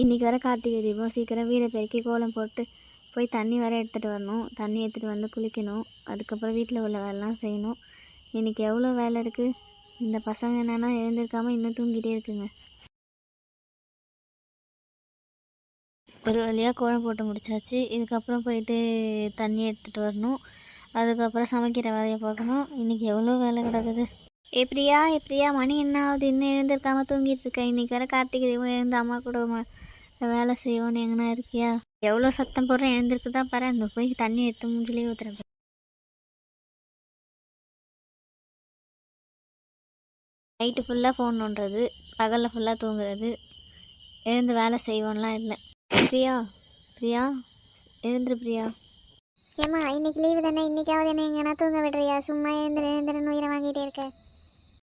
இன்றைக்கி வர கார்த்திகை தீபம். சீக்கிரம் வீடை பெருக்கி கோலம் போட்டு போய் தண்ணி வர எடுத்துகிட்டு வரணும். தண்ணி எடுத்துகிட்டு வந்து குளிக்கணும். அதுக்கப்புறம் வீட்டில் உள்ள வேலைலாம் செய்யணும். இன்றைக்கி எவ்வளோ வேலை இருக்குது இந்த பசங்க என்னென்னா எழுந்திருக்காமல் இன்னும் தூங்கிட்டே இருக்குங்க. ஒரு வழியாக கோலம் போட்டு முடிச்சாச்சு. இதுக்கப்புறம் போயிட்டு தண்ணி எடுத்துகிட்டு வரணும். அதுக்கப்புறம் சமைக்கிற வேலையை பார்க்கணும். இன்றைக்கி எவ்வளோ வேலை கிடக்குது? எப்படியா எப்படியா? மணி என்ன ஆகுது? இன்னும் எழுந்திருக்காம தூங்கிட்டு இருக்கேன் இன்றைக்கி வர கார்த்திகை தீபம் எழுந்து அம்மா கூட வேலை செய்வோன்னு எங்கன்னா இருக்கியா? எவ்வளோ சத்தம் போடுறேன் எழுந்திருக்கு தான் பாரு அந்த போய் தண்ணி எடுத்து மூஞ்சிலே ஊற்றுறேன் நைட்டு ஃபுல்லாக ஃபோன் நோண்டுறது பகலில் ஃபுல்லாக தூங்குறது எழுந்து வேலை செய்வோம்லாம் இல்லை. பிரியா பிரியா எழுந்துரு பிரியா. ஏம்மா இன்னைக்கு லீவு தானே? இன்னைக்காவது என்ன எங்கன்னா தூங்க விடுறியா? சும்மா எழுந்துரு எழுந்துருன்னு உயிரை வாங்கிட்டே இருக்க.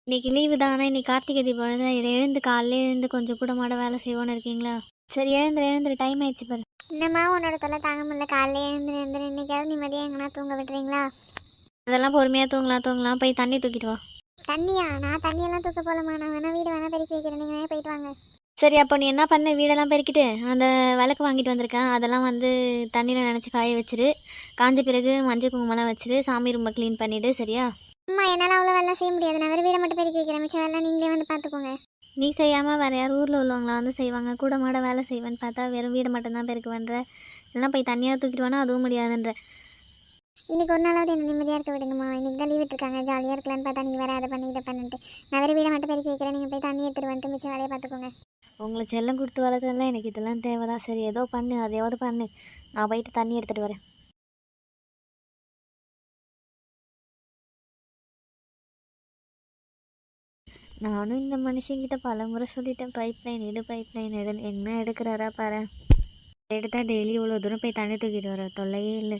இன்னைக்கு லீவு தான் ஆனால் இன்னைக்கு கார்த்திகை தீபம் எழுந்து இதை எழுந்து காலையில எழுந்து கொஞ்சம் கூட மாட வேலை செய்வோன்னு இருக்கீங்களா? சரி எழுந்துரு எழுந்துரு டைம் ஆயிடுச்சு பாரு. என்னம்மா உன்னோட தொல்லை தாங்க முடியல. காலையில எழுந்துரு எழுந்துரு. இன்னைக்காவது நிம்மதியாக எங்கன்னா தூங்க விடுறீங்களா அதெல்லாம் பொறுமையாக தூங்கலாம் தூங்கலாம் போய் தண்ணி தூக்கிட்டு வா. தண்ணியா? நான் தண்ணியெல்லாம் தூக்க போலமா நான் வேணா வீடு வேணா பெருக்கி வைக்கிறேன். நீங்கள் வேணா போயிட்டு வாங்க. சரி அப்போ நீ என்ன பண்ண? வீடெல்லாம் பெருக்கிட்டு அந்த விளக்கு வாங்கிட்டு வந்திருக்கேன். அதெல்லாம் வந்து தண்ணியில் நினச்சி காய வச்சிரு. காஞ்ச பிறகு மஞ்சள் குங்குமம்லாம் வச்சிரு. சாமி ரூமை க்ளீன் பண்ணிவிடு சரியா? அம்மா என்னால் அவ்வளோ வேலை செய்ய முடியாது. நான் வேறு வீடை மட்டும் பெருக்கி வைக்கிறேன். மிச்சம் வேலை நீங்களே வந்து பார்த்துக்கோங்க. நீ செய்யாமல் வேறு யார் ஊரில் உள்ளவங்களா வந்து செய்வாங்க. கூட மாட வேலை செய்வேன்னு பார்த்தா வெறும் வீடை மட்டும்தான் பெருக்குவேன்ற இல்லைனா போய் தண்ணியாக தூக்கிட்டு வானா அதுவும் முடியாதுன்ற. இன்னைக்கு ஒரு நாளாவது என்ன நிம்மதியாக இருக்க விடுங்கம்மா இன்னைக்கு தான் லீவ் விட்டுருக்காங்க. ஜாலியாக இருக்கலாம்னு பார்த்தா நீங்கள் வேறு அதை பண்ணி இதை பண்ணிட்டு நான் வேறு வீடை மட்டும் பெருக்கி வைக்கிறேன். நீங்கள் போய் தண்ணி எடுத்துட்டு வந்துட்டு மிச்சம் வேலையை பார்த்துக்கோங்க. உங்களை செல்லம் கொடுத்து வளர்த்ததெல்லாம் எனக்கு இதெல்லாம் தேவைதான். சரி ஏதோ பண்ணு அதையாவது பண்ணு. நான் போயிட்டு தண்ணி எடுத்துகிட்டு வரேன். நானும் இந்த மனுஷங்கிட்ட பல முறை சொல்லிட்டேன். பைப் லைன் எடு பைப் லைன் எடுன்னு. என்ன எடுக்கிறாரா பாரு. எடுத்தால் டெய்லி இவ்வளோ தூரம் போய் தண்ணி தூக்கிட்டு வர தொல்லையே இல்லை.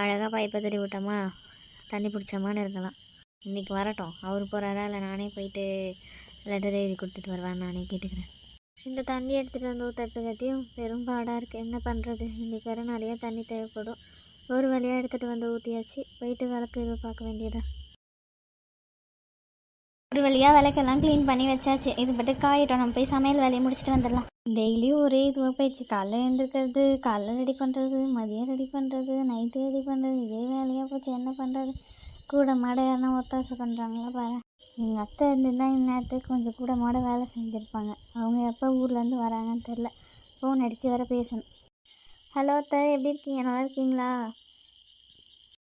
அழகாக பைப்பை தட்டி விட்டோமா? தண்ணி பிடிச்சோமான்னு இருக்கலாம். இன்றைக்கி வரட்டும். அவர் போகிறாரா இல்லை நானே போயிட்டு லெட்டர் எழுதி கொடுத்துட்டு வருவேன் நானே கேட்டுக்கிறேன். இந்த தண்ணி எடுத்துகிட்டு வந்து ஊற்றுறதுக்காட்டியும் பெரும் பாடாக இருக்குது என்ன பண்ணுறது இன்றைக்கி வர நிறையா தண்ணி தேவைப்படும். ஒரு வழியாக எடுத்துகிட்டு வந்து ஊற்றியாச்சு போயிட்டு விளக்கு இது பார்க்க வேண்டியதா ஒரு வழியாக விளக்கெல்லாம் க்ளீன் பண்ணி வச்சாச்சு. இது பட்டு காயிட்டோம். நம்ம போய் சமையல் வேலையை முடிச்சுட்டு வந்துடலாம். டெய்லியும் ஒரே இதுவாக போயிடுச்சு. காலைல எழுந்திருக்கிறது காலைல ரெடி பண்ணுறது மதியம் ரெடி பண்ணுறது நைட்டு ரெடி பண்ணுறது இதே வேலையாக போச்சு. என்ன பண்ணுறது கூட மாட யாருன்னா ஒத்தாசை பண்ணுறாங்களா பாரு. எங்கள் அத்தை இருந்திருந்தா இந்நேரத்துக்கு கொஞ்சம் கூட மாட வேலை செஞ்சுருப்பாங்க. அவங்க எப்போ ஊர்லேருந்து வராங்கன்னு தெரில ஃபோன் அடித்து வர பேசணும். ஹலோ அத்தை எப்படி இருக்கீங்க? நல்லா இருக்கீங்களா?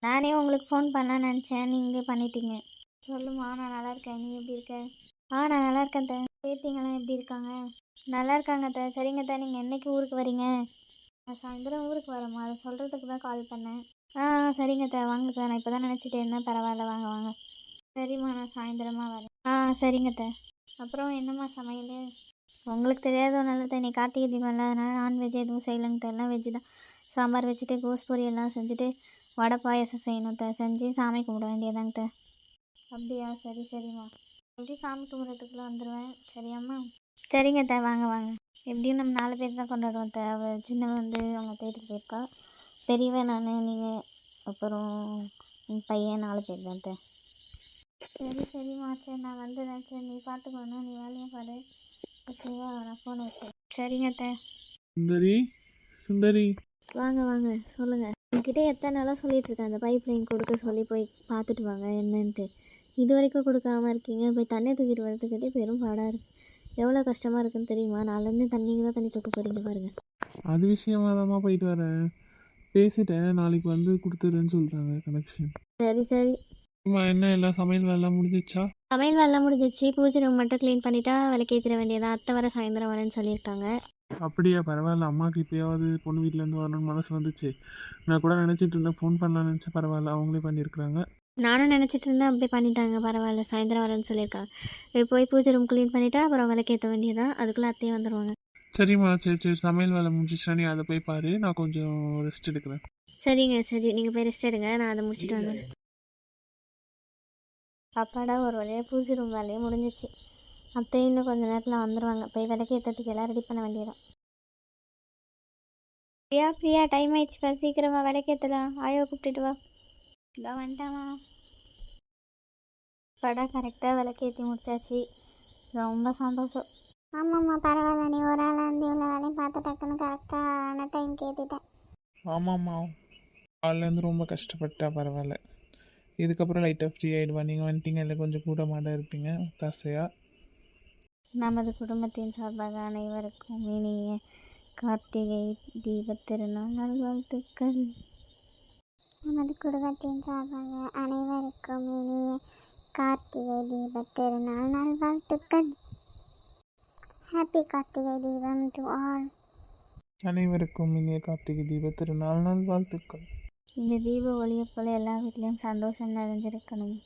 நானே உங்களுக்கு ஃபோன் பண்ணலான்னு நினச்சேன். நீங்கள் பண்ணிட்டீங்க. சொல்லுமா நான் நல்லா இருக்கேன் நீ எப்படி இருக்க? ஆ நான் நல்லா இருக்கேன் அத்தை பேத்திங்கெல்லாம் எப்படி இருக்காங்க? நல்லா இருக்காங்க அத்தை சரிங்க அத்தை நீங்கள் என்றைக்கு ஊருக்கு வரீங்க? நான் சாயந்தரம் ஊருக்கு வரேம்மா. அதை சொல்கிறதுக்கு தான் கால் பண்ணேன். ஆ சரிங்க அத்தை வாங்க அத்தை நான் இப்போ தான் நினச்சிட்டே இருந்தேன். பரவாயில்ல வாங்க வாங்க. சரிம்மா நான் சாயந்தரமாக வரேன். ஆ சரிங்க அத்தை அப்புறம் என்னம்மா சமையல்? உங்களுக்கு தெரியாத ஒன்றும் இல்லை நீ கார்த்திகை தீபம் இல்லை அதனால் நான்வெஜ் எதுவும் செய்யலைங்க எல்லாம் வெஜ்ஜு தான். சாம்பார் வச்சுட்டு கோஸ் பொரியெல்லாம் செஞ்சுட்டு வடை பாயாசம் செய்யணும் த. செஞ்சு சாமி கும்பிட வேண்டியதாங்க தான் அப்படியா? சரி சரிம்மா. எப்படி சாமி கும்பிட்றதுக்குள்ள வந்துடுவேன் சரியாம்மா? சரிங்க த வாங்க வாங்க. எப்படியும் நம்ம நாலு பேர் தான் கொண்டாடுவோம் த அவ சின்னவன் வந்து அவங்க தேடிட்டு போயிருக்கா. பெரியவன் நான் நீங்கள் அப்புறம் என் பையன் நாலு பேர் தான் த சரி சரிம்மா. சரி நான் வந்துடுறேன். சரி நீ பார்த்துக்கணும் நீ வேலையை பாரு. ஓகேவா? நான் ஃபோன் வச்சேன் சரிங்க அத்தை. சுந்தரி சுந்தரி. வாங்க வாங்க. சொல்லுங்கள் உங்ககிட்ட எத்தனை நாளாக சொல்லிட்டு இருக்கேன். அந்த பைப் லைன் கொடுக்க சொல்லி போய் பார்த்துட்டு வாங்க. என்னன்ட்டு. இது வரைக்கும் கொடுக்காம இருக்கீங்க. போய் தண்ணி தூக்கிட்டு வரதுக்கிட்டே பெரும் பாடாக இருக்குது எவ்வளோ கஷ்டமாக இருக்குன்னு தெரியுமா? நாலேருந்து தண்ணிங்க தான் தண்ணி தூக்க போகிறீங்க பாருங்கள் அது விஷயமா தாம்மா போயிட்டு வரேன் பேசிட்டேன். நாளைக்கு வந்து கொடுத்துருன்னு சொல்கிறாங்க கனெக்ஷன் சரி சரி. அம்மா என்ன எல்லாம் சமையல் வேலைலாம் முடிஞ்சிச்சா? சமையல் வேலைலாம் முடிஞ்சிச்சு. பூஜை ரூம் மட்டும் க்ளீன் பண்ணிட்டா விளக்கேற்றிட வேண்டியதா? அத்தை வர சாயந்தரம் வரேன்னு சொல்லியிருக்காங்க. அப்படியா பரவாயில்ல. அம்மாவுக்கு இப்போயாவது பொண்ணு வீட்டிலேருந்து வரணும்னு மனசு வந்துச்சு. நான் கூட நினச்சிட்டு இருந்தேன். ஃபோன் பண்ணலாம்னு நினச்சேன். பரவாயில்ல. அவங்களே பண்ணியிருக்கிறாங்க. நானும் நினச்சிட்டு இருந்தேன் அப்படி பண்ணிட்டாங்க பரவாயில்ல சாயந்தரம் வரேன்னு சொல்லியிருக்காங்க. போய் பூஜை ரூம் க்ளீன் பண்ணிட்டா அப்புறம் விளக்கேற்ற வேண்டியதா அதுக்குள்ளே அத்தையும் வந்துடுவாங்க சரிம்மா சரி சரி சமையல் வேலை முடிஞ்சிச்சுனா நீ அதை போய் பாரு நான் கொஞ்சம் ரெஸ்ட் எடுக்கிறேன். சரிங்க சரி நீங்கள் போய் ரெஸ்ட் எடுங்க நான் அதை முடிச்சுட்டு வந்துடுறேன். அப்பாடா ஒரு வழியாக பூஜை ரூம் வேலையும் முடிஞ்சிச்சு. அத்தை இன்னும் கொஞ்ச நேரத்தில் வந்துடுவாங்க போய் விளக்கு ஏற்றத்துக்கு எல்லாம் ரெடி பண்ண வேண்டியதான் பிரியா பிரியா டைம் ஆயிடுச்சுப்பா சீக்கிரமா விளக்கு ஏற்றலாம் ஆயோ கூப்பிட்டுட்டு வா. இதோ வந்துட்டாமா படா கரெக்டாக விளக்கு ஏற்றி முடிச்சாச்சு. ரொம்ப சந்தோஷம். ஆமாம்மா பரவாயில்ல. நீ ஒரு ஆளாக இருந்து இவ்வளோ வேலையும் பார்த்து டக்குன்னு கரெக்டான டைம் கேட்டுட்டேன் ஆமாம்மா. காலிலேருந்து ரொம்ப கஷ்டப்பட்டா பரவாயில்ல. இதுக்கப்புறம் லைட்டாக ஃப்ரீ ஆகிடுவா நீங்கள் வந்துட்டீங்க இல்லை கொஞ்சம் கூட மாட இருப்பீங்க? தாசையாக நமது குடும்பத்தின் சார்பாக அனைவருக்கும் இனிய கார்த்திகை தீபத் திருநாள் நல்வாழ்த்துக்கள். நமது குடும்பத்தின் சார்பாக அனைவருக்கும் இனிய கார்த்திகை தீப திருநாள் நல்வாழ்த்துக்கள். Happy Karthigai Deepam to all அனைவருக்கும் இனிய கார்த்திகை தீப திருநாள் நல்வாழ்த்துக்கள். இந்த தீப ஒளியை போல எல்லா வீட்லேயும் சந்தோஷம் நிறைஞ்சிருக்கணும்.